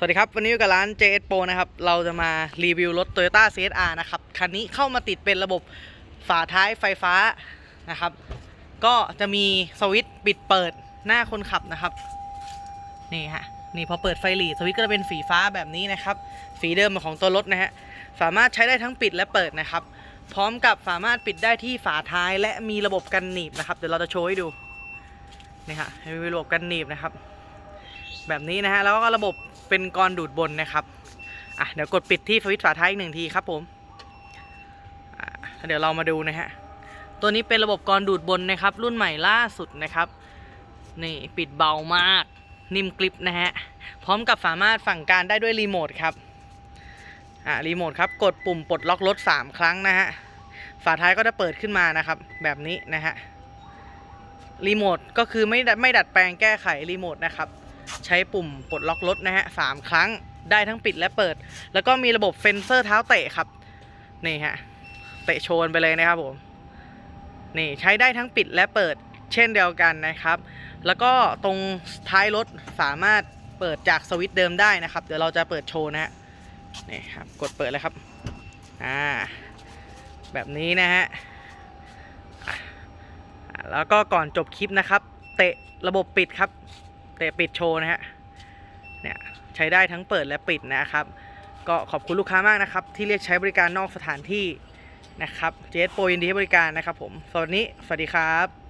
สวัสดีครับ วันนี้อยู่กับร้าน JS Pro นะครับ เราจะมารีวิวรถ Toyota CSR นะครับ คันนี้เข้ามาติดเป็นระบบฝาท้ายไฟฟ้านะครับ ก็จะมีสวิตช์ปิดเปิดหน้าคนขับนะครับ นี่ฮะ นี่พอเปิดไฟหลีสวิตช์ก็จะเป็นสีฟ้าแบบนี้นะครับ สีเดิมของตัวรถนะฮะ สามารถใช้ได้ทั้งปิดและเปิดนะครับ พร้อมกับสามารถปิดได้ที่ฝาท้ายและมีระบบกันหนีบนะครับ เดี๋ยวเราจะโชว์ให้ดู นี่ฮะมีระบบกันหนีบนะครับ แบบนี้นะฮะ แล้วก็ระบบ เป็นกรดูดบนนะครับอะเดี๋ยวกดปิดที่สวิตช์ฝาท้ายอีกหนึ่งทีครับผมอะเดี๋ยวเรามาดูนะฮะตัวนี้เป็นระบบกรดูดบนนะครับ รุ่นใหม่ล่าสุดนะครับ นี่ปิดเบามากนิ่มกริบนะฮะพร้อมกับสามารถสั่งการได้ด้วยรีโมทครับอะรีโมทครับกดปุ่มปลดล็อกรถ 3 ครั้งนะฮะฝาท้ายก็จะเปิดขึ้นมานะครับ แบบนี้นะฮะรีโมทก็คือไม่ไม่ดัดแปลงแก้ไขรีโมทนะครับ ใช้ปุ่มปลดล็อกรถนะฮะสามครั้งได้ทั้งปิดและเปิด แล้วก็มีระบบเฟนเซอร์เท้าเตะครับนี่ฮะเตะโชนไปเลยนะครับผมนี่ใช้ได้ทั้งปิดและเปิดเช่นเดียวกันนะครับ แล้วก็ตรงท้ายรถสามารถเปิดจากสวิตช์เดิมได้นะครับ เดี๋ยวเราจะเปิดโชว์นะฮะนี่ครับกดเปิดเลยครับอ่าแบบนี้นะฮะอะแล้วก็ก่อนจบคลิปนะครับ เตะระบบปิดครับ เตะปิดโชว์นะฮะเนี่ยใช้ได้ทั้งเปิดและปิดนะครับ ก็ขอบคุณลูกค้ามากนะครับ ที่เรียกใช้บริการนอกสถานที่นะครับเจสโปรยินดีให้บริการนะครับผมสวัสดีสวัสดีครับ